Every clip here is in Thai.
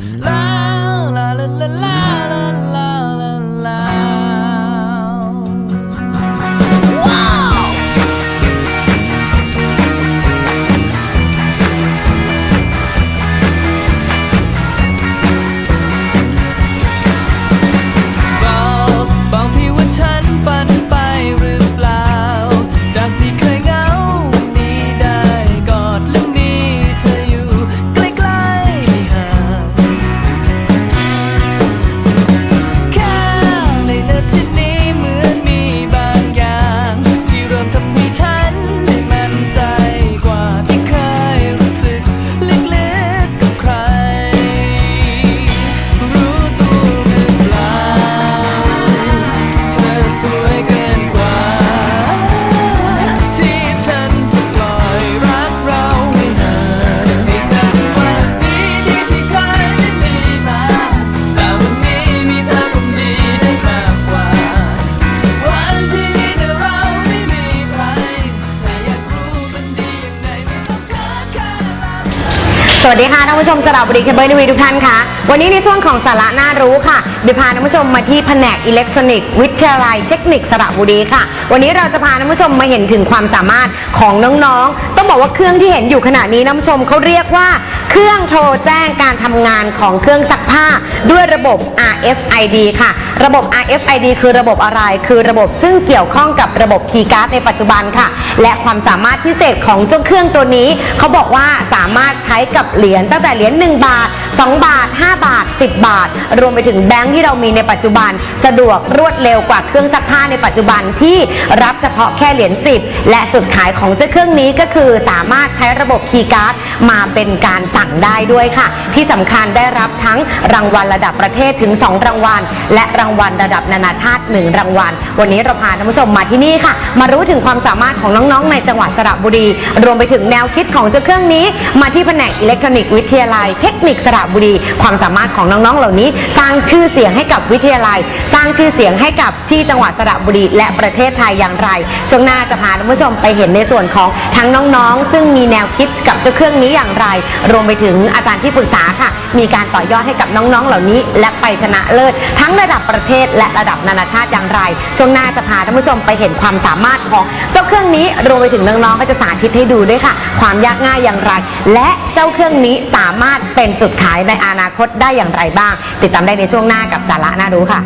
Love วัสดีค่ะท่านผู้ชมสระบุรีเคเบิลทีวีทุกท่านค่ะวันนี้ในช่วงของสาระน่ารู้ค่ะเดี๋ยวพาท่านผู้ชมมาที่แผนกอิเล็กทรอนิกส์วิทยาลัยเทคนิคสระบุรีค่ะ วันนี้เราจะพาท่านผู้ชมมาเห็นถึงความสามารถของน้องๆ ต้องบอกว่าเครื่องที่เห็นอยู่ขณะนี้ท่านผู้ชมเขาเรียกว่า เครื่องโทรแจ้งการทำงานของเครื่องซักผ้าด้วยระบบ RFID ค่ะ ระบบ RFID คือระบบอะไร คือระบบซึ่งเกี่ยวข้องกับระบบคีย์การ์ดในปัจจุบันค่ะ และความสามารถพิเศษของเจ้าเครื่องตัวนี้ เขาบอกว่าสามารถใช้กับเหรียญตั้งแต่เหรียญ1บาท 2 บาท 5 บาท 10 บาท รวมไปถึงแบงค์ที่เรามีในปัจจุบัน สะดวกรวดเร็วกว่าเครื่องซักผ้าในปัจจุบันที่รับเฉพาะแค่เหรียญ10 และจุดขายของเจ้าเครื่องนี้ก็คือสามารถใช้ระบบคีย์การ์ดมาเป็นการสั่งได้ด้วยค่ะ ที่สำคัญได้รับทั้งรางวัลระดับประเทศถึง 2 รางวัล และรางวัลระดับนานาชาติ 1 รางวัล วันนี้เราพาท่านผู้ชมมาที่นี่ค่ะ มารู้ถึงความสามารถของน้องๆ ในจังหวัดสระบุรี รวมไปถึงแนวคิดของเจ้าเครื่องนี้ มาที่แผนกอิเล็กทรอนิกส์วิทยาลัยเทคนิคสระบุรี ความสามารถของน้องๆเหล่านี้ สร้างชื่อเสียงให้กับวิทยาลัย สร้างชื่อเสียงให้กับที่จังหวัดสระบุรีและประเทศไทยอย่างไร ช่วงหน้าจะพาท่านผู้ชมไปเห็นในส่วนของทั้งน้องๆ ซึ่งมีแนวคิดกับเจ้าเครื่องนี้อย่างไร รวมไปถึงอาจารย์ที่ปรึกษาค่ะ มีการต่อยอดให้กับน้องๆ เหล่านี้ และไปชนะเลิศ ทั้งระดับประเทศและระดับนานาชาติอย่างไร ช่วงหน้าจะพาท่านผู้ชมไปเห็นความสามารถของเจ้าเครื่องนี้ รวมไปถึงน้องๆก็จะสาธิตให้ดูด้วยค่ะ ความยากง่ายอย่างไร และเจ้าเครื่องนี้สามารถเป็นจุดขายในอนาคตได้อย่างไรบ้าง ติดตามได้ในช่วงหน้ากับสาระน่ารู้ค่ะ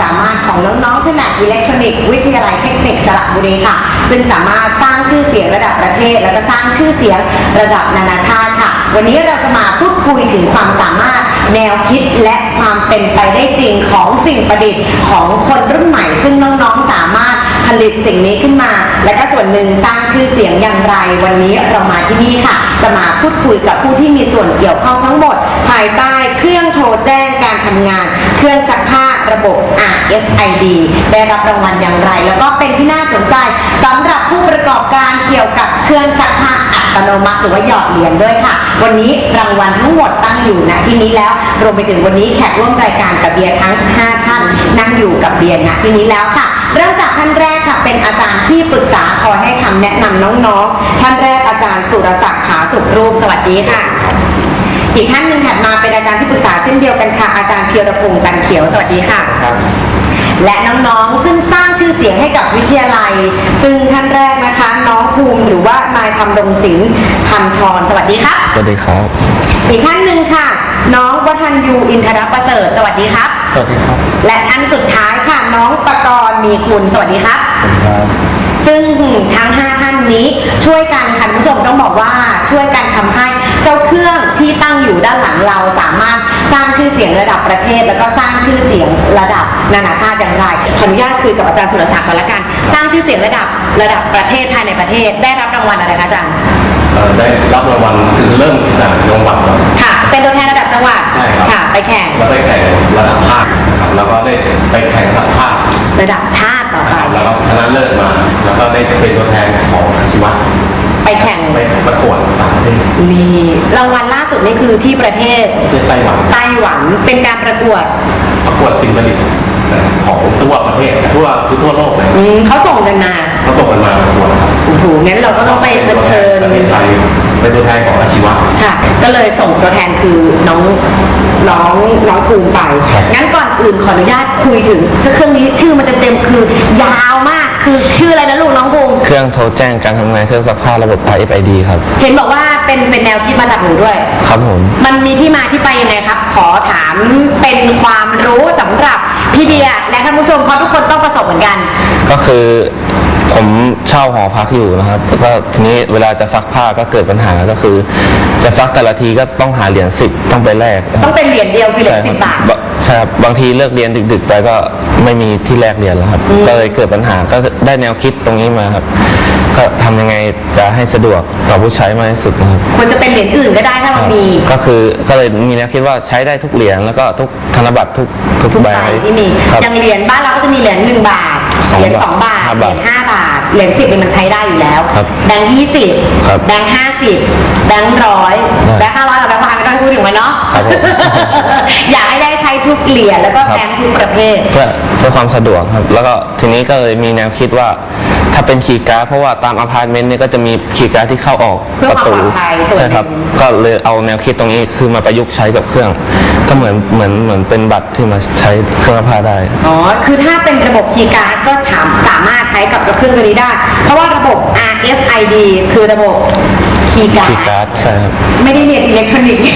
สามารถของน้องๆแผนกอิเล็กทรอนิกส์วิทยาลัยเทคนิคสระบุรีค่ะ ซึ่งสามารถสร้างชื่อเสียงระดับประเทศ แล้วก็สร้างชื่อเสียงระดับนานาชาติค่ะ วันนี้เราจะมาพูดคุยถึงความสามารถแนวคิดและความเป็นไปได้จริงของสิ่งประดิษฐ์ของคนรุ่นใหม่ ซึ่งน้องๆสามารถผลิตสิ่งนี้ขึ้นมา และก็ส่วนหนึ่งสร้างชื่อเสียงอย่างไร วันนี้เรามาที่นี่ค่ะ จะมาพูดคุยกับผู้ที่มีส่วนเกี่ยวข้องทั้งหมด ภายใต้เครื่องโทรแจ้งการทำงาน เครื่องซักผ้า ระบบ RFID ได้รับรางวัลอย่างไร แล้วก็เป็นที่น่าสนใจสำหรับผู้ประกอบการเกี่ยวกับเครื่องซักผ้าอัตโนมัติหรือว่าหยอดเหรียญด้วยค่ะ วันนี้รางวัลทั้งหมดตั้งอยู่ณที่นี้แล้วรวมไปถึงวันนี้แขกร่วมรายการกับเบียร์ทั้ง 5 ท่านนั่งอยู่กับเบียร์ณที่นี้แล้วค่ะเริ่มจากท่านแรกค่ะเป็นอาจารย์ที่ปรึกษาคอยให้คำแนะนำน้องๆ ท่านแรกอาจารย์สุรศักดิ์ผาสุขรูปสวัสดีค่ะ อีกท่านหนึ่งถัดมาเป็นอาจารย์ที่ปรึกษาเช่นเดียวกันค่ะ อาจารย์เพียรพงศ์กันเขียวสวัสดีค่ะครับและน้องๆซึ่งสร้างชื่อเสียงให้กับวิทยาลัย ซึ่งท่านแรกนะคะ น้องภูมิหรือว่านายธรรมดงศิลป์พันธรสวัสดีครับสวัสดีครับ อีกท่านหนึ่งค่ะ น้องวัฒนยูอินทรประเสริฐสวัสดีครับสวัสดีครับ และท่านสุดท้ายค่ะน้องปกรณ์มีคุณสวัสดีครับสวัสดีครับซึ่งทั้ง5ท่านนี้ช่วยกันค่ะคุณผู้ชมต้องบอกว่าช่วยกันทำให้เจ้าเครื่องที่ตั้งอยู่ด้านหลังเราสามารถสร้างชื่อเสียงระดับประเทศ แล้วก็สร้างชื่อเสียงระดับนานาชาติอย่างไรขออนุญาตคุยกับอาจารย์สุรศักดิ์ก่อนละกัน สร้างชื่อเสียงระดับระดับประเทศภายในประเทศ ได้รับรางวัลอะไรคะอาจารย์เอ่อได้รับรางวัลคือเริ่มจากจังหวัดก่อนค่ะ เป็นตัวแทนระดับจังหวัดใช่ครับค่ะ ไปแข่งแล้วได้แข่งระดับภาคนะครับแล้วก็ได้ไปแข่งระดับภาคระดับชาติต่อนะไปครับแล้วก็ชนะเลิศมา แล้วก็ได้เป็นตัวแทนของอาชีวะไปแข่งไปประกวดต่างประเทศมี รางวัลล่าสุดนี่คือที่ประเทศที่ไต้หวันไต้หวันเป็นการประกวดประกวดสิ่งประดิษฐ์ของทั่วประเทศทั่วคือทั่วโลกเลยอืมเขาส่งกันมาเขาตกกันมาประกวดครับ โอ้โหงั้นเราก็ต้องไปเผชิญประเทศไทยเป็นตัวแทนของอาชีวะค่ะ ก็เลยส่งตัวแทนคือน้องน้องน้องภูมิไปครับงั้นก่อนอื่นขออนุญาตคุยถึงเครื่องนี้ชื่อมันเต็มๆคือยาวมากคือชื่ออะไรนะลูกน้องภูมิเครื่องโทรแจ้งการทำงานเครื่องซักผ้าระบบ RFID ครับ เห็นบอกว่าเป็นเป็นแนวคิดมาจากหนูด้วย ครับผม มันมีที่มาที่ไปยังไงครับ ขอถามเป็นความรู้สำหรับพี่เดียและท่านผู้ชมเพราะทุกคนต้องประสบเหมือนกัน ก็คือ ผมเช่าหอพักอยู่นะครับแล้วก็ทีนี้เวลาจะซักผ้าก็เกิดปัญหาก็คือ จะซักแต่ละทีก็ต้องหาเหรียญสิบต้องไปแลกนะคต้รัอบงเป็นเหรียญเดียวคือเหรียญใช่สิคบบาท บใช่ครับบางทีเลิกเรียนดึก ๆ ไปก็ไม่มีที่แลกเหรียญแล้วครับก็เลยเกิดปัญหาก็ได้แนวคิดตรงนี้มาครับ ก็ทำยังไงจะให้สะดวกต่อผู้ใช้มากที่สุดนะครับ ควรจะเป็นเหรียญอื่นก็ได้ถ้าเรามี ก็คือก็เลยมีแนวคิดว่าใช้ได้ทุกเหรียญแล้วก็ทุกธนบัตรทุกทุกทุกใบใบที่มี ครับ อย่างเหรียญบ้านเราก็จะมีเหรียญหนึ่งบาท สองเหรียญบาทสองบาทห้าเหรีบาทยญห้าบาทเหรียญสิบนี่มันใช้ได้อยู่แล้วครับแบงค์ยี่สิบครับแบงค์ห้าสิบแบงค์ร้อยได้แบงค์ห้าร้อยกับแบงค์พันไม่ต้องพูดถึงมันเนาะครับผม อยากให้ได้ใช้ทุกเหรียญแล้วก็ครับแบงค์ทุกประเภท เพื่อเพื่อความสะดวกครับ แล้วก็ทีนี้ก็เลยมีแนวคิดว่า ถ้าเป็นคีย์การ์ดเพราะว่าตามอพาร์ตเมนต์เนี่ยก็จะมีคีย์การ์ดที่เข้าออกเพื่อประตูความปลอดภัยส่วนหนึ่ง ใช่ครับ ก็เลยเอาแนวคิดตรงนี้คือมาประยุกต์ใช้กับเครื่อง ก็เหมือนเหมือนเหมือนเป็นบัตรที่มาใช้เครื่องซักผ้าได้ อ๋อ คือถ้าเป็นระบบคีย์การ์ดก็สามสามารถใช้กับเครื่องตัวนี้ได้ เพราะว่าระบบ RFID คือระบบคีย์การ์คีย์ดการ์ดใช่ครับ ไม่ได้เรียนอิเล็กทรอนิกส์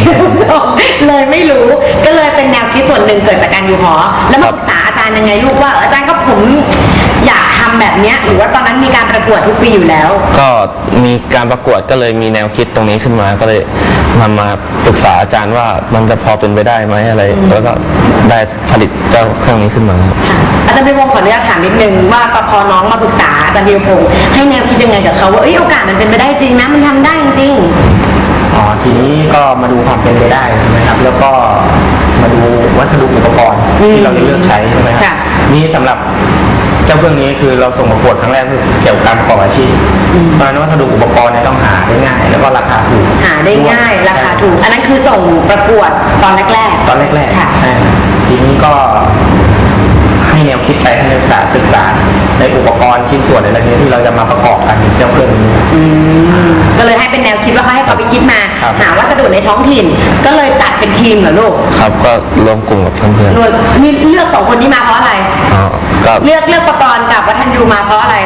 เลยไม่รู้ ก็เลยเป็นแนวคิดส่วนหนึ่งเกิดจากการอยู่หอ แล้วมาครับปรึกษาอาจารย์ยังไงลูกว่าเอออาจารย์ก็ผมอยากทำ แบบเนี้ยหรือว่าตอนนั้นมีการประกวดทุกปีอยู่แล้ว ก็มีการประกวดก็เลยมีแนวคิดตรงนี้ขึ้นมาก็เลยนำมาปรึกษาอาจารย์ว่ามันจะพอเป็นไปได้ไหมอะไร แล้วก็ได้ผลิตเจ้าเครื่องนี้ขึ้นมาครับค่ะอาจารย์พิพงศ์ขออนุญาตถามนิดนึงว่าพอน้องมาปรึกษาอาจารย์พิพงศ์ให้แนวคิดยังไงกับเขาว่าเอ้ยโอกาสมันเป็นไปได้จริงนะมันทำได้จริง อ๋อทีนี้ก็มาดูความเป็นไปได้ใช่ไหมครับ แล้วก็มาดูวัสดุอุปกรณ์อืมที่เราจะเลือกใช้ใช่ไหมครัค่ะนี่สำหรับ เจ้าเครื่องนี้คือเราส่งประกวดครั้งแรกคือเกี่ยวกับการประกอบอาชีพเพราะฉะนั้นวัสดุอุปกรณ์เนี่ยต้องหาได้ง่าย แล้วก็ราคาถูกหาได้ง่าย ราคาถูก อันนั้นคือส่งประกวดตอนแรกๆ ตอนแรกค่ะๆใช่ครับทีนี้ก็ให้ แนวคิดไปให้นักศึกษาศึกษา ในอุปกรณ์ชิ้นส่วนอะไรนี้ที่เราจะมาประกอบกันเป็นเจ้าเครื่องนี้ อืมก็เลยให้เป็นแนวคิดว่าเขาให้เขาไปคิดมา ครับ หาวัสดุในท้องถิ่น ก็เลยจัดเป็นทีมเหรอลูกครับก็รวมกลุ่มกับเพื่อนรวมนี่เลือกสองคนนี้มาเพราะอะไร ๆอ๋อก็เลือกเลือกประกรณ์กับวัฒนยูมาเพราะอะไร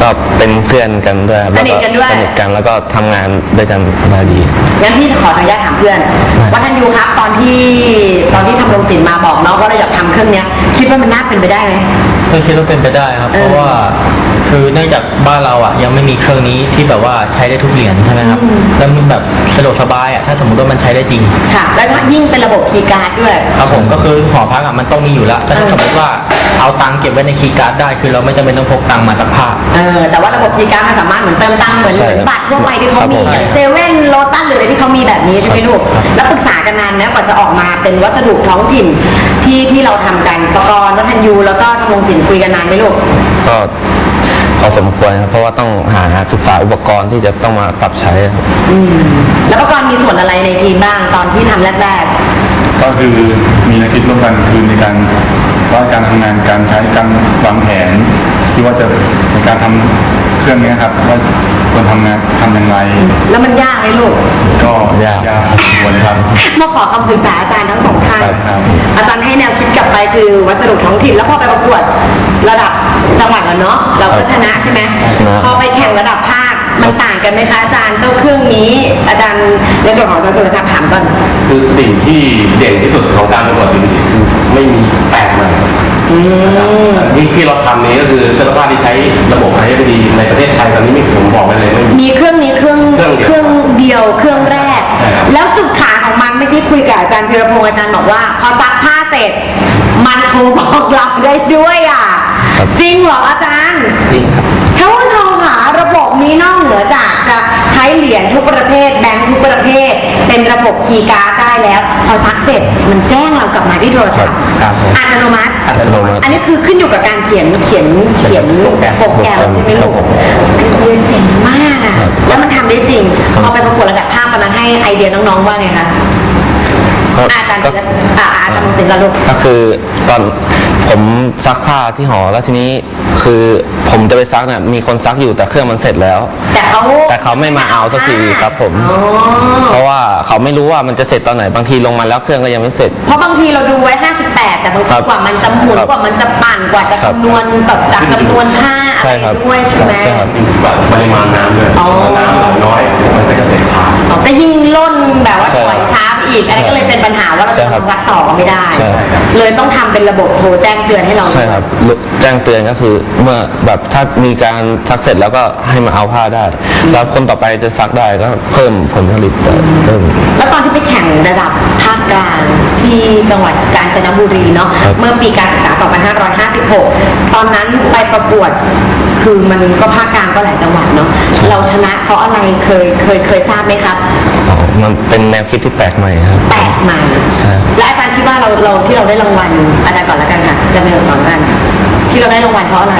ก็เป็นเพื่อนกันด้วยครับสนิทกันด้วย สนิทกันแล้วก็ทำงานด้วยกันได้ดี งั้นพี่ขออนุญาตถามเพื่อนได้วัฒนยูครับตอนที่ตอนที่ทำโรงศิลป์มาบอกเนาะว่าเราอยากทำเครื่องเนี้ย คิดว่ามันน่าเป็นไปได้ไหม ก็คิดว่าเป็นไปได้ครับ เออ เพราะว่า คือเนื่องจากบ้านเราอะ ยังไม่มีเครื่องนี้ที่แบบว่าใช้ได้ทุกเหรียญใช่ไหมครับอืม แล้วมันแบบสะดวกสบายอะถ้าสมมติว่ามันใช้ได้จริง ค่ะ แล้วก็ยิ่งเป็นระบบคีย์การ์ดด้วย ครับผมใช่ก็คือหอพักอะมันต้องมีอยู่แล้วแต่ถ้าเออสมมติว่าเอาตังค์เก็บไว้ในคีย์การ์ดได้ คือเราไม่จำเป็นต้องพกตังค์มาสักผ้า เออแต่ว่าระบบคีย์การ์ดมันสามารถเหมือนเติมตังค์เหมือนใช่เหมือนบัตรทั่วไปที่เขาครับมีผม อย่างเซเว่นโลตัสหรืออะไรที่เขามีแบบนี้ใช่ไหมลูกครับแล้วปรึกษากันนานนะกว่าจะออกมาเป็นวัสดุท้องถิ่นที่ที่เราทำกันประกรณ์วัฒนยูแล้วก็ทำลงศิลป์คุยกันนานไหมลูกก็พ ออสมควรครับเพราะว่าต้องหาศึกษาอุปกรณ์ที่จะต้องมาปรับใช้ครับอืมแล้วประกรณ์มีส่วนอะไรในทีมบ้างตอนที่ทำแรกก็คือมีแนวคิดร่วมกันคือในการว่าการทำงานการใช้การวางแผนที่ว่าจะในการทำเครื่องนี้ครับว่า ควรทำงานทำอย่างไรๆแล้วมันยากไหมลูก ก็ยากยากพอสมควรเลยครับมาขอคำปรึกษาอาจารย์ทั้งสองท่าน ครับอาจารย์ให้แนวคิดกลับไปคือวัสดุท้องถิ่นแล้วพอไปประกวดระดับจังหวัดแล้วเนาะเราก็ชนะใช่ไหมชนะ พอไปแข่งระดับภาคมันต่างกันไหมคะอาจารย์เจ้าเครื่องนี้ อาจารย์ในส่วนของอาจารย์สุรศักดิ์ถามก่อน คือสิ่งที่เด่นที่สุดของการประกวดสิ่งนี้คือ ที่เราทำนี้ก็คือเครื่องผ้าที่ใช้ระบบ IFD ในประเทศไทยตอนนี้ไม่ผมบอกไปเลยไม่มี มีเครื่องนี้เครื่องเครื่องเดียวเครื่องเดียวเครื่องแรก ใช่ครับ แล้วจุดขายของมันเมื่อกี้คุยกับอาจารย์พิรพงศ์อาจารย์บอกว่า พอซักผ้าเสร็จ มันโทรบอกเราได้ด้วยอะครับจริงเหรออาจารย์จริงครับ ท่านผู้ชมค่ะระบบนี้นอกเหนือจากจะใช้เหรียญทุกประเภทแบงค์ทุกประเภท เป็นระบบคีย์การ์ดได้แล้ว พอซักเสร็จมันแจ้งเรากลับมาที่โทรศัพท์ครับผมอัตโนมัติ อัตโนมัติ อันนี้คือขึ้นอยู่กับการเขียนเขียนเขียนโปรแกรมโปรแกรมใช่ไหมลูกเรียนเจ๋งมากอะแล้วมันทำได้จริงพอไปประกวดระดับภาคตอนนั้นให้ไอเดียน้องๆว่าไงคะก็อาจารย์ก็ศิลป์อ่าอาจารย์ศิลป์ละลูกก็คือตอนผมซักผ้าที่หอแล้วทีนี้ คือผมจะไปซักเนี่ยมีคนซักอยู่แต่เครื่องมันเสร็จแล้ว แต่เขาแต่เขาไม่มาเอาสักทีครับผม อ๋อเพราะว่าเขาไม่รู้ว่ามันจะเสร็จตอนไหนบางทีลงมาแล้วเครื่องก็ยังไม่เสร็จ เพราะบางทีเราดูไว้58 แต่บางคทีรับกว่ามันจะหมุนครับกว่ามันจะปั่นกว่าจะครับ คำนวณแบบจากจำนวนผ้าอะใช่ไรครับด้วยใช่ไหมใช่ครับ ปริมาณน้ำด้วยอ๋อ น้ำไหลน้อยมันก็จะเสร็จช้าอ๋อแต่ยิ่งล่นแบบว่าใช่ถอยช้าไปอีกอะไรก็เลยเป็นปัญหาว่าเราใช่จะครับวัดต่อก็ไม่ได้ ใช่ครับ เลยต้องทำเป็นระบบโทรแจ้งเตือนให้เรา ใช่ครับแจ้งเตือนก็คือเมื่อแบบถ้ามีการซักเสร็จแล้วก็ให้มาเอาผ้าได้ แล้วคนต่อไปจะซักได้ก็เพิ่มผลผลิตได้เพิ่ม แล้วตอนที่ไปแข่งระดับภาคกลางที่จังหวัดกาญจนบุรีเนาะครับเมื่อปีการศึกษา 2556 ตอนนั้นไปประกวดคือมันก็ภาคกลางก็หลายจังหวัดเนาะเราชนะเพราะอะไรเคยเคยเคยทราบไหมครับอ๋อมันเป็นแนวคิดที่แปลกใหม่ครับแปลกใหม่ใช่และอาจารย์คิดว่าเราเราที่เราได้รางวัลอาจารย์ก่อนแล้วกันค่ะอาจะเริ่มก่อนแล้วกันที่เราได้รางวัลเพราะอะไร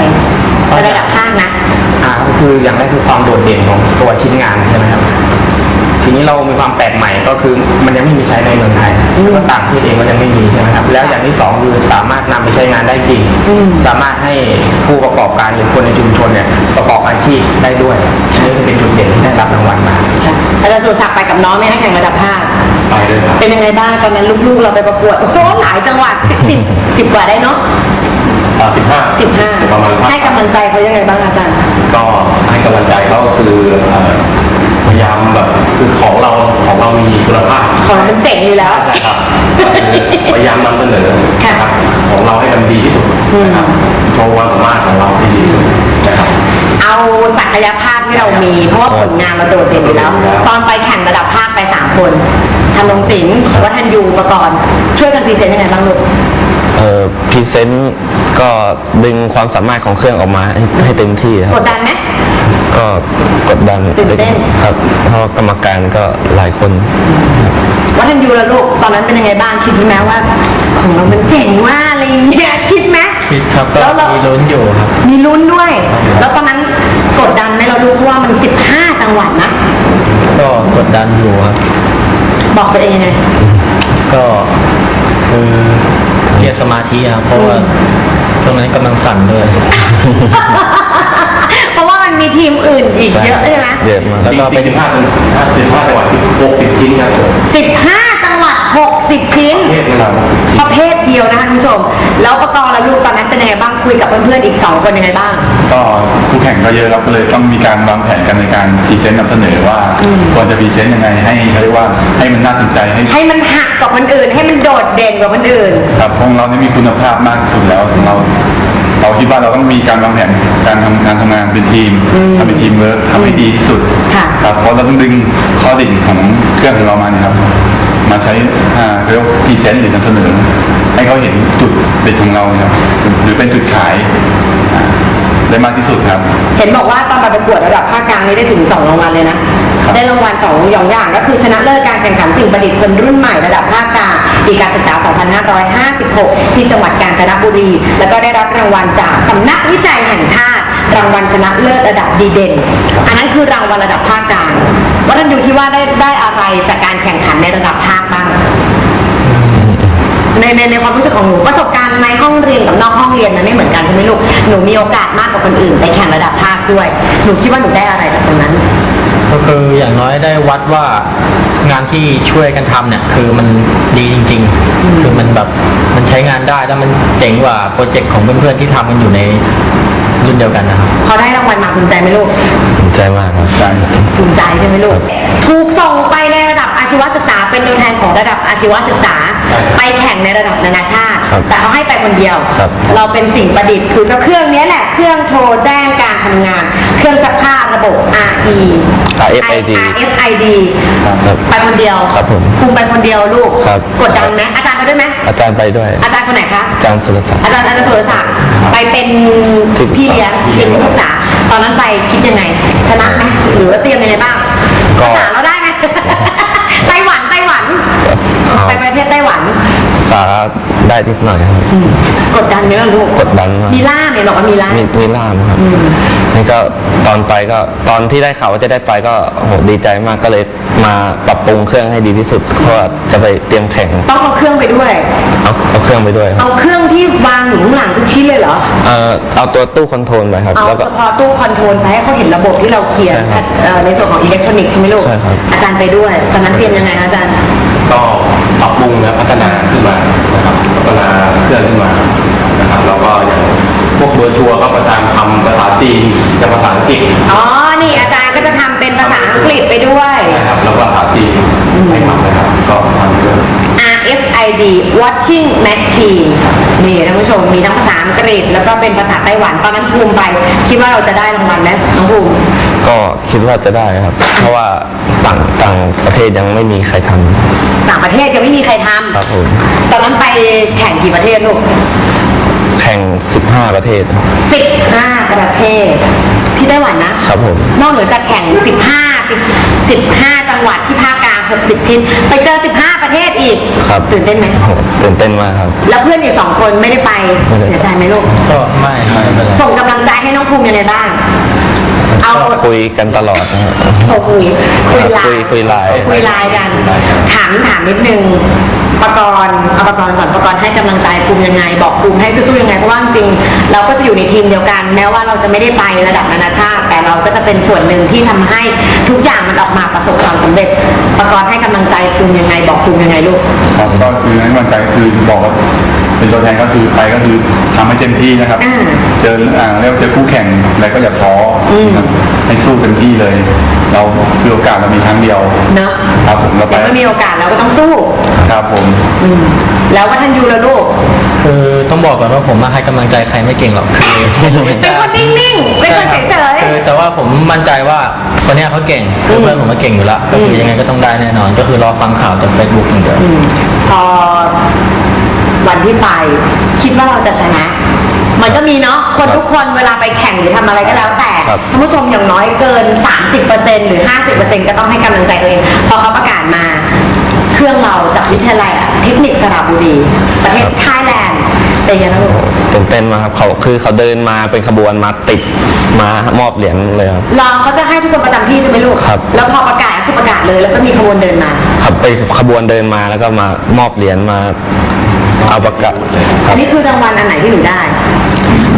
ในระดับภาคนะอ่าก็คืออย่างแรกคือความโดดเด่นของตัวชิ้นงานใช่ไหมครับ ทีนี้เรามีความแปลกใหม่ก็คือมันยังไม่มีใช้ในเมืองไทยแล้วก็ต่างประเทศเองก็ยังไม่มีใช่ไหมครับ แล้วอย่างที่สองคือสามารถนำไปใช้งานได้จริงอืมสามารถให้ผู้ประกอบการหรือคนในชุมชนเนี่ยประกอบอาชีพได้ด้วยอันนี้เป็นจุดเด่นที่ได้รับรางวัลมาค่ะอาจารย์สุรศักดิ์ไปกับน้องไหมคะแข่งระดับภาคไปเลยครับเป็นยังไงบ้างตอนนั้นลูกๆเราไปประกวดโอ้โหหลายจังหวัดสิบสิบกว่าได้เนาะสิบห้าสิบห้าประมาณให้กำลังใจเขายังไงบ้างอาจารย์ ก็ให้กำลังใจเขาก็คือเอ่อ พยายามแบบคือของเราของเรามีคุณภาพของมันเจ๋งอยู่แล้วใช่ครับก็คือพยายามนำเสนอค่ะนะครับของเราให้มันดีที่สุดนะครับโชว์ความสามารถของเราที่ดีที่สุดนะครับเอาศักยภาพที่เรามี เพราะว่าผลงานเราโดดเด่นอยู่แล้ว ตอนไปแข่งระดับภาคไปสามคนทำลงศิลป์วัฒนยูมาก่อนช่วยกันพรีเซนต์ยังไงบ้างลูกเอ่อพรีเซนต์ก็ดึงความสามารถของเครื่องออกมาให้ให้เต็มที่คกรับดดันไหม ก็กดดันตื่นเต้น ครับเพราะกรรมการก็หลายคน วัฒนยูแล้วลูกตอนนั้นเป็นยังไงบ้างคิดไหมว่า ของเรามันเจ๋งว่ากอะไรอย่างเงี้ยคิดไหม คิดครับก็แล้วเรามีลุ้นอยู่ครับมีลุ้นด้วย แล้วตอนนั้นกดดันไหมเรารู้เพราะว่ามัน 15 จังหวัดนะก็กดดันอยู่ครับ บอกตัวเองยังไงก็คือเรียกสมาธิครับเพราะว่าช่วงนั้นกำลังสั่นด้วยเพราะว่า มันมีทีมอื่นอีกเยอะใช่ไหมเยอะมากแล้วก็เป็นสิบห้าห้าสิบห้าจังหวัดที่หกสิบชิ้นครับผม15จังหวัด60ชิ้นประเทศนี้เราประเภทเดียวนะคะคุณผู้ชม แล้วประกอบและลูกตอนนั้นเป็นยังไงบ้างคุยกับเพื่อนๆอีก2คนยังไงบ้าง ก็คู่แข่งก็เยอะครับก็เลยต้องมีการวางแผนกันในการพรีเซนต์นำเสนอว่าควรจะพรีเซนต์ยังไงให้เขาเรียกว่าให้มันน่าสนใจให้ให้มันหักกว่าคนอื่น ให้มันโดดเด่นกว่าคนอื่น ครับของเรานี่มีคุณภาพมากที่สุดแล้วของเรา เราคิดว่าเราต้องมีการวางแผนการทำงานทำงานเป็นทีมทำเป็นทีมเวิร์คทำให้ดีที่สุดค่ะ ครับเพราะเราต้องดึงข้อดิ่งของเครื่องของเรามาเนี่ยครับ มาใช้อ่าเรียกว่าพรีเซนต์หรือนำเสนอ ให้เขาเห็นจุดเด่นของเราเนี่ยครับ หรือเป็นจุดขายอ่าได้มากที่สุดครับ เห็นบอกว่าตอนไปประกวดระดับภาคกลางนี่ได้ถึง2รางวัลเลยนะครับ ได้รางวัล2อย่างอย่างก็คือชนะเลิศการแข่งขันสิ่งประดิษฐ์คนรุ่นใหม่ระดับภาคกลางปีการศึกษา 2556 ที่จังหวัดกาญจนบุรี แล้วก็ได้รับรางวัลจากสำนักวิจัยแห่งชาติ รางวัลชนะเลิศระดับดีเด่น อันนั้นคือรางวัลระดับภาคกลางว่าท่านดูคิดว่าได้ได้อะไรจากการแข่งขันในระดับภาคบ้างในในในความรู้สึกของหนูประสบการณ์ในห้องเรียนกับนอกห้องเรียนมันไม่เหมือนกันใช่ไหมลูกหนูมีโอกาสมากกว่าคนอื่นไปแข่งระดับภาคด้วย หนูคิดว่าหนูได้อะไรจากตรงนั้น ก็คืออย่างน้อยได้วัดว่างานที่ช่วยกันทำเนี่ย คือมันดีจริง ๆ คือมันแบบมันใช้งานได้แล้วมันเจ๋งกว่าโปรเจกต์ของเพื่อนๆที่ทำกันอยู่ในรุ่นเดียวกันนะครับพอได้รางวัลมาภูมิใจไหมลูกภูมิใจมากครับภูมิใจใช่ไหมลูกถูกส่งไปในระดับอาชีวศึกษาเป็นตัวแทนของระดับอาชีวศึกษา ไปแข่งในระดับนานาชาติครับแต่เขาให้ไปคนเดียวครับเราเป็นสิ่งประดิษฐ์คือเจ้าเครื่องเนี้ยแหละเครื่องโทรแจ้งการทำงาน เครื่องซักผ้าระบบ RE RFID RFID ครับไปคนเดียวครับผมภูมิไปคนเดียวลูก ครับ กดดันไหมอาจารย์ไปด้วยไหมอาจารย์ไปด้วย อาจารย์คนไหนคะอาจารย์สุรศักดิ์อาจารย์อาจารย์สุรศักดิ์ไปเป็นที่ปรึกษาพี่เลี้ยงที่ปรึกษาตอนนั้นไปคิดยังไง ชนะไหมหรือว่าเตรียมยังไงบ้างก็ภาษาเราได้ไหม ไต้หวันไต้หวัน ไปประเทศไต้หวันสาระได้นิดหน่อยครับ อืมกดดันไหมล่ะลูกกดดันมาก มีล่ามไหมบอกว่ามีล่าม มีมีล่ามครับนี่ก็ตอนไปก็ตอนที่ได้ข่าวว่าจะได้ไปก็โอ้โหดีใจมากก็เลยมาปรับปรุงเครื่องให้ดีที่สุดเพราะว่าจะไปเตรียมแข่งต้องเอาเครื่องไปด้วย เอาเอาเครื่องไปด้วยครับเอาเครื่องที่วางอยู่ข้างหลังทุกชิ้นเลยเหรอ เอ่อเอาตัวตู้คอนโทรลไปครับ เอาแล้วเฉก็ พาะตู้คอนโทรลไปให้เขาเห็นระบบที่เราเขียนใช่ครับเอ่อในส่วนของอิเล็กทรอนิกส์ใช่ไหมลูก ใช่ครับ อาจารย์ไปด้วย ตอนนั้นเตรียมยังไงคะอาจารย์ ก็ปรับปรุงและพัฒนาขึ้นมานะครับพัฒนาเครื่องขึ้นมานะครับแล้วก็อย่างพวกเบอร์ชัวร์ก็ประจานทำภาษาจีนกับภาษาอังกฤษอ๋อ นี่อาจารย์ก็จะทำเป็นภาษาอังกฤษไปด้วย นะครับแล้วก็ภาษาจีนให้ทำนะครับก็ทำด้วย RFID Watching Machine นี่ท่านผู้ชมมีทั้งภาษาอังกฤษแล้วก็เป็นภาษาไต้หวัน ตอนนั้นภูมิไป คิดว่าเราจะได้รางวัลไหมน้องภูมิ ก็คิดว่าจะได้ครับ เพราะว่าต่างต่างประเทศยังไม่มีใครทำต่างประเทศยังไม่มีใครทครับผมำตอนนั้นไปแข่งกี่ประเทศลูกแข่ง 15 ประเทศครับ15ประเทศ ที่ไต้หวันนะ ครับผม นอกเหนือจากแข่ง 15 10 15 จังหวัดที่ภาคกลาง 60 ชิ้น ไปเจอ 15 ประเทศอีกครับตื่นเต้นไหมโอ้โหตื่นเต้นมากครับ แล้วเพื่อนอีกสองคนไม่ได้ไป ไม่ได้ เสียใจไหมลูก ก็ไม่ไม่เป็นไรส่งกำลังใจให้น้องภูมิยังไงบ้าง เอาก็คุยกันตลอดนะครับโทรคุยคุยไลคุยน์คุยไลน์ คุยไลน์กันถามถามนิดนึงปกรณ์เอาปกรณ์ก่อนปกรณ์ให้กำลังใจภูมิยังไง บอกภูมิให้สู้ๆยังไงเพราะว่าจริงๆเราก็จะอยู่ในทีมเดียวกัน แม้ว่าเราจะไม่ได้ไประดับนานาชาติ แต่เราก็จะเป็นส่วนหนึ่งที่ทำให้ทุกอย่างมันออกมาประสบความสำเร็จปกรณ์ให้กำลังใจภูมิยังไง บอกภูมิยังไงลูก ครับก็คือให้กำลังใจก็คือบอกว่าเป็นตัวแทนก็คือไปก็คือทำให้เต็มที่นะครับอ่าเจออ่าเรียกว่าเจอคู่แข่งอะไรก็อย่าท้ออมนะครับ ให้สู้เต็มที่เลย เราคือโอกาสเรามีครั้งเดียวเนอะครับผมเราไปยังไม่มีโอกาสเราก็ต้องสู้ครับผมอืมแล้วว่าท่านยูแล้วลูกคือต้องบอกก่อนว่าผมมาให้กำลังใจใครไม่เก่งหรอกคือผมเป็นคนนิ่งๆเป็นคนเฉยๆคือแต่ว่าผมมั่นใจว่าคนเนี้ยเขาเก่งเพื่อนผมก็เก่งอยู่แล้วก็คือยังไงก็ต้องได้แน่นอน ก็คือรอฟังข่าวจากเฟซบุ๊กอย่างเดียวอืมพอวันที่ไปคิดว่าเราจะชนะ มันก็มีเนาะคนทุกคนเวลาไปแข่งหรือทำอะไรก็แล้วแต่ ครับท่านผู้ชมอย่างน้อยเกิน 30%หรือ 50%ก็ต้องให้กำลังใจตัวเองพอเขาประกาศมา เครื่องเราจากวิทยาลัยเทคนิคสระบุรี ประเทศไทยแลนด์เป็นยังไงนะลูก ตื่นเต้นมากครับเขาคือเขาเดินมาเป็นขบวนมาติดมามอบเหรียญเลยครับ รอเขาจะให้ทุกคนประจำที่ใช่ไหมลูก ครับ แล้วพอประกาศก็คือประกาศเลย แล้วก็มีขบวนเดินมาขับไปขบวนเดินมาแล้วก็มามอบเหรียญมาเอาประกาศคอัรับนนี้คือรางวัลอันไหนที่หนูได้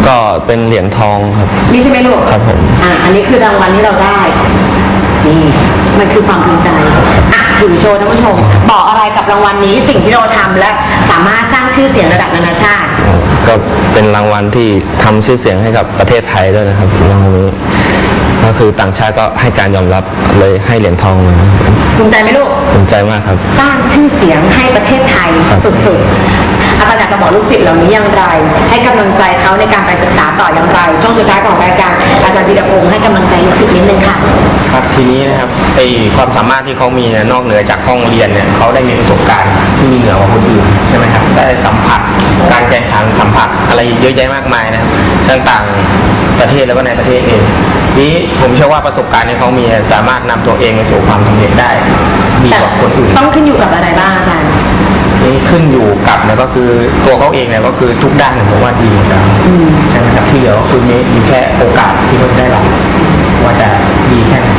ก็เป็นเหรียญทองครับ นี่ใช่ไหมลูกครับผม อ่า อันนี้คือรางวัลที่เราได้ นี่ มันคือความภูมิใจอะถือโชว์ท่านผู้ชม บอกอะไรกับรางวัลนี้สิ่งที่เราทำและสามารถสร้างชื่อเสียงระดับนานาชาติ ก็เป็นรางวัลที่ทำชื่อเสียงให้กับประเทศไทยด้วยนะครับรางวัลนี้ ก็คือต่างชาติก็ให้การยอมรับเลยให้เหรียญทองมาภูมิใจไหมลูก ภูมิใจมากครับ สร้างชื่อเสียงให้ประเทศไทยครับ สุดๆ อาจารย์อยากจะบอกลูกศิษย์เหล่านี้อย่างไร ให้กำลังใจเขาในการไปศึกษาต่ออย่างไรช่วงสุดท้ายของรายการอาจารย์ธีรพงศ์ให้กำลังใจลูกศิษย์นิดนึงค่ะ ครับทีนี้นะครับไอความสามารถที่เขามีเนี่ยนอกเหนือจากห้องเรียนเนี่ยเขาได้มีประสบการณ์ที่มีเหนือกว่าคนอื่นใช่ไหมครับได้สัมผัสการแข่งขันสัมผัสอะไรเยอะแยะมากมายนะครับต่างๆประเทศแล้วก็ในประเทศเอง นี้ผมเชื่อว่าประสบการณ์ที่เขามีสามารถนำตัวเองไปสู่ความสำเร็จได้ดีแต่กว่าคนอื่นต้องขึ้นอยู่กับอะไรบ้างอาจารย์นี่ขึ้นอยู่กับเนี่ยก็คือตัวเขาเองเนี่ยก็คือทุกด้านผมว่าดีแล้วใช่ไหมครับที่เหลือก็คือมีมีแค่โอกาสที่เขาได้รับว่าจะดีแค่ไหน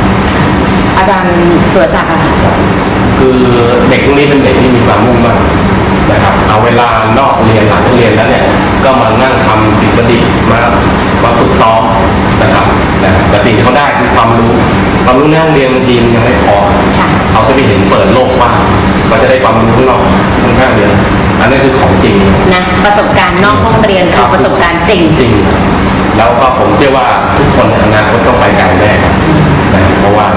อาจารย์สุรศักดิ์อะคือเด็กพวกนี้เป็นเด็กที่มีความมุ่งมั่นนะครับเอาเวลานอกเรียนหลังเรียนแล้วเนี่ยก็มานั่งทำสิ่งประดิษฐ์มามาฝึกซ้อม นะครับนะแต่สิ่งที่เขาได้คือความรู้ ความรู้ในห้องเรียนบางทีมันยังไม่พอค่ะเขาจะไปเห็นเปิดโลกกว่างก็จะได้ความรู้ข้างนอกค่อนข้างเยอะอันนี้คือของจริงนะประสบการณ์นอกห้องเรียนคือประสบการณ์จริงจริงแล้วก็ผมเชื่อว่าทุกคนในอนาคตต้องไปไกลแน่นะเพราะว่า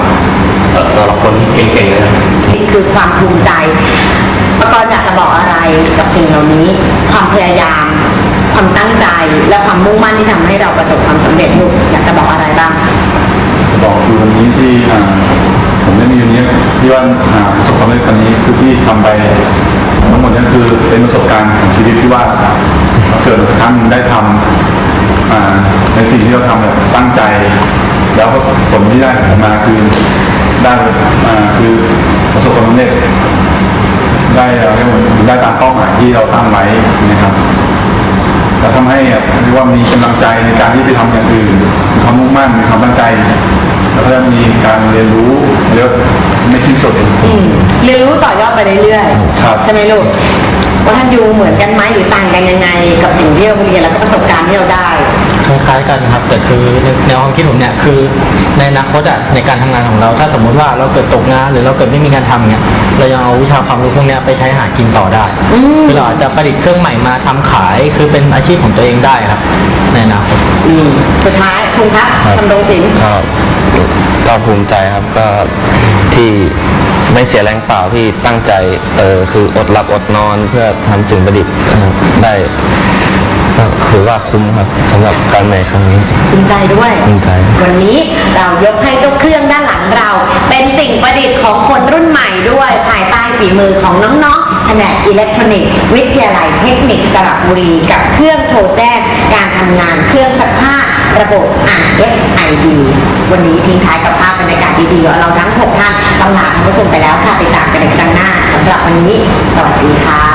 เอ่อสำหรับคนที่เก่งๆนะนี่คือความภูมิใจประกรณ์อยากจะบอกอะไรกับสิ่งเหล่านี้ ความพยายาม ความตั้งใจ และความมุ่งมั่นที่ทำให้เราประสบความสำเร็จลูกอยากจะบอกอะไรบ้างบอกคือวันนี้ที่ผมได้มีวันนี้ที่ว่าประสบความสำเร็จวันนี้คือที่ทำไปทั้งหมดนั่นคือเป็นประสบการณ์ของชีวิตที่ว่าเกิดครั้งหนึ่งได้ทำอ่าในสิ่งที่เราทำแบบตั้งใจ แล้วก็ผลที่ได้มาคือได้คือประสบความสำเร็จได้เอ่อเรียกว่าได้ตามเป้าหมายที่เราตั้งไว้นะครับ แล้วทำให้แบบเรียกว่ามีกำลังใจในการที่ไปทำอย่างอื่นมีความมุ่งมั่นมีความตั้งใจแล้วก็มีการเรียนรู้เยอะไม่สิ้นสุดอืมเรียนรู้ต่อยอดไปเรื่อยครับๆใช่ไหมลูกว่าท่านยูเหมือนกันไหมหรือต่างกันยังไง กับสิ่งที่เราเรียนแล้วก็ประสบการณ์ที่เราได้ คล้ายๆกันครับ แต่คือในแนวความคิดผมเนี่ยคือในอนาคตอะในการทำงานของเรา ถ้าสมมุติว่าเราเกิดตกงานหรือเราเกิดไม่มีงานทำเนี่ยเรายังเอาวิชาความรู้พวกเนี้ยไปใช้หากินต่อได้อืมคือเราอาจจะประดิษฐ์เครื่องใหม่มาทำขายคือเป็นอาชีพของตัวเองได้ครับในอนาคตอืมสุดท้ายคุณครับครับทำรงศิลป์ก็ก็ภูมิใจครับก็ที่ไม่เสียแรงเปล่าที่ตั้งใจเออคืออดหลับอดนอนเพื่อทำสิ่งประดิษฐ์นะครับได้ ก็ถือว่าคุ้มครับสำหรับการใหม่ครั้งนี้ ภูมิใจด้วย ภูมิใจ วันนี้เรายกให้เจ้าเครื่องด้านหลังเรา เป็นสิ่งประดิษฐ์ของคนรุ่นใหม่ด้วยภายใต้ฝีมือของน้องๆแผนกอิเล็กทรอนิกส์วิทยาลัยเทคนิคสระบุรีกับเครื่องโทรแจ้งการทำงานเครื่องซักผ้าระบบ RFID วันนี้ทิ้งท้ายกับภาพบรรยากาศดีๆของเราทั้ง 6 ท่านต้องลาคุณผู้ชมไปแล้วค่ะไปตามกันในครั้งหน้าสำหรับวันนี้ สวัสดีค่ะ Whoa.